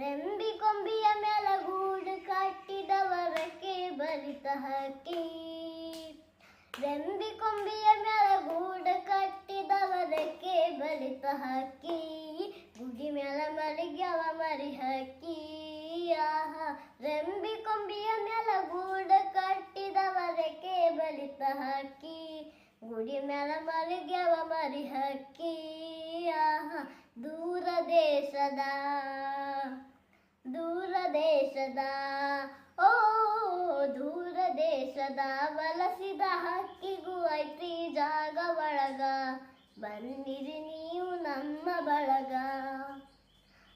ರೆಂಬಿಕೊಂಬಿಯ ಮೇಲೆ ಗೂಡು ಕಟ್ಟಿದವರಕ್ಕೆ ಬಲಿತ ಹಕ್ಕಿ ರೆಂಬಿಕೊಂಬಿಯ ಮೇಲೆ ಗೂಡು ಕಟ್ಟಿದವರಕ್ಕೆ ಬಲಿತ ಹಕ್ಕಿ ಗುಗಿ ಮೇಲೆ ಮರಿಗವ ಮರಿ ಹಕ್ಕಿ ರೆಂಬಿಕೊಂಬಿಯ ಮೇಲೆ ಗೂಡು ಕಟ್ಟಿದವರಕ್ಕೆ ಬಲಿತ ಹಕ್ಕಿ ಗುಡಿ ಮೇಲೆ ಮರಿಗವ ಮರಿ ಹಕ್ಕಿ ದೂರ ದೇಶದ ದೂರ ದೇಶದ ಓ ದೂರ ದೇಶದ ವಲಸಿದ ಹಕ್ಕಿಗೂ ಐತಿ ಜಾಗ ಒಳಗ ಬಂದಿರಿ ನೀವು ನಮ್ಮ ಬಳಗ.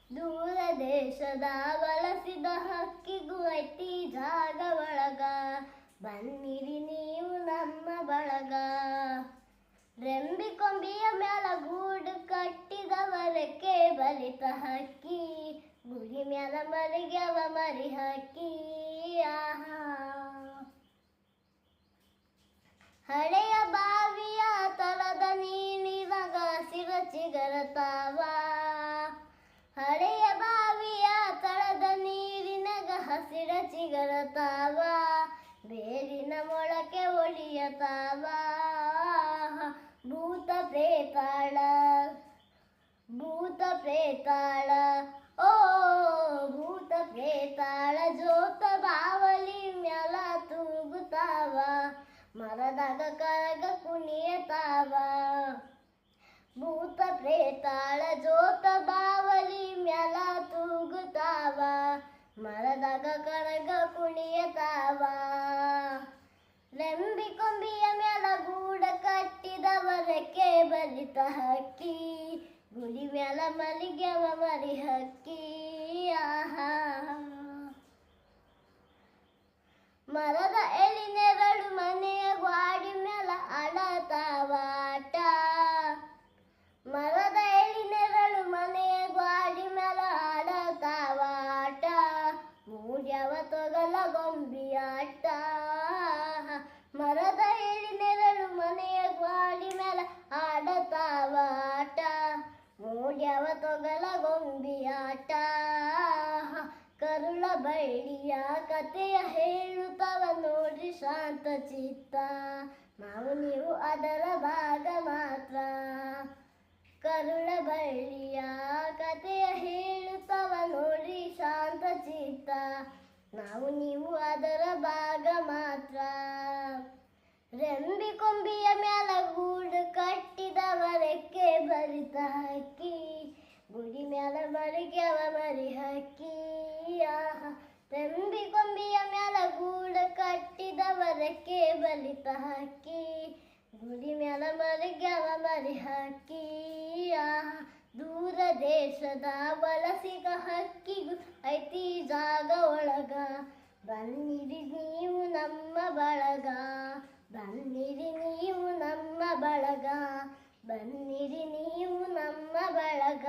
ದೂರ ದೇಶದ ವಲಸಿದ ಹಕ್ಕಿಗೂ ಐತಿ ಜಾಗ ಒಳಗ ಬನ್ನಿರಿ ನೀವು ನಮ್ಮ ಬಳಗ. ರೆಂಬಿ ಕೊಂಬಿಯ ಮ್ಯಾಲ ಗೂಡು ಕಟ್ಟಿದವರಕ್ಕೆ ಬಲಿತ ಹಕ್ಕಿ ಮುಗಿ ಮ್ಯಾಲ ಮರಿಗವ ಮರಿ ಹಕ್ಕಿ ಹಳೆಯ ಬಾವಿಯ ತಳದ ನೀರಿದಾಗ ಸಿರ ಚಿಗರತಾವ ಹಳೆಯ ಬಾವಿಯ ತಳದ ನೀರಿನಾಗ ಹಸಿರ ಚಿಗರತಾವ ಬೇರಿನ ಮೊಳಕೆ ಒಳಿಯತಾವ ಭೂತ ಪ್ರೇತಾಳ ಪ್ರೇತಾಳ ಓ, ಭೂತ ಪ್ರೇತಾಳ ಜೋತ ಬಾವಲಿ ಮ್ಯಾಲ ತೂಗುತ್ತಾವ ಮರದಾಗ ಕರಗ ಕುಣಿಯತಾವ ಭೂತ ಪ್ರೇತಾಳ ಜೋತ ಬಾವಲಿ ಮ್ಯಾಲ ತೂಗುತ್ತಾವ ಮರದಾಗ ಕರಗ ಕುಣಿಯತಾವ ರೆಂಬಿ ಕೊಂಬಿಯ ಮ್ಯಾಲ ಗೂಡ ಕಟ್ಟಿದವರಕ್ಕೆ ಬಲಿತ ಹಕ್ಕಿ. ಗುಡಿ ಮ್ಯಾಲ ಮಲಿಗ್ಯವ ಮರಿ ಹಕ್ಕಿ ಮರದ ಎಳಿನೆರಡು ಮನೆಯ ಗ್ವಾಡಿ ಮ್ಯಾಲ ಅಳತಾವಾಟ ಮರದ ಎಳಿನೆರಳು ಮನೆಯ ಗ್ವಾಡಿ ಮ್ಯಾಲ ಅಳತವಾಟ ಮೂಡ್ಯವ ತೊಗಲ ಗೊಂಬಿಯಾಟ ಮರದ ಎಳಿನೆರಳು ತೊಗಲ ಗೊಂಬಿಯಾಟ. ಕರುಳ ಬಳ್ಳಿಯ ಕಥೆಯ ಹೇಳುತ್ತವ ನೋಡ್ರಿ ಶಾಂತ ಚಿತ್ತ. ನಾವು ನೀವು ಅದರ ಭಾಗ ಮಾತ್ರ. ಕರುಳ ಬಳ್ಳಿಯ ಕಥೆಯ ಹೇಳುತ್ತವ ನೋಡ್ರಿ ಶಾಂತ ಚಿತ್ತ. ನಾವು ನೀವು ಅದರ ಭಾಗ ಮಾತ್ರ. ರೆಂಬಿ ಕೊಂಬಿಯ ಮ್ಯಾಲ ಗೂಡು ಕಟ್ಟಿದವರಕ್ಕೆ ಬರಿತ ಹಕ್ಕಿ ಮ್ಯಾಲ ಮರಿಗ್ಯವ ಮರಿ ಹಕ್ಕಿಯ ತಂಬಿ ಕೊಂಬಿಯ ಮ್ಯಾಲ ಗೂಡು ಕಟ್ಟಿದವರಕ್ಕೆ ಬಲಿತ ಹಕ್ಕಿ ಗುಡಿ ಮ್ಯಾಲ ಮರಿಗೆವ ಮರಿ ಹಕ್ಕಿಯ ದೂರ ದೇಶದ ವಲಸಿಗ ಹಕ್ಕಿಗೂ ಐತಿ ಜಾಗ ಒಳಗ. ಬನ್ನಿರಿ ನೀವು ನಮ್ಮ ಬಳಗ. ಬನ್ನಿರಿ ನೀವು ನಮ್ಮ ಬಳಗ. ಬನ್ನಿರಿ ನೀವು ನಮ್ಮ ಬಳಗ.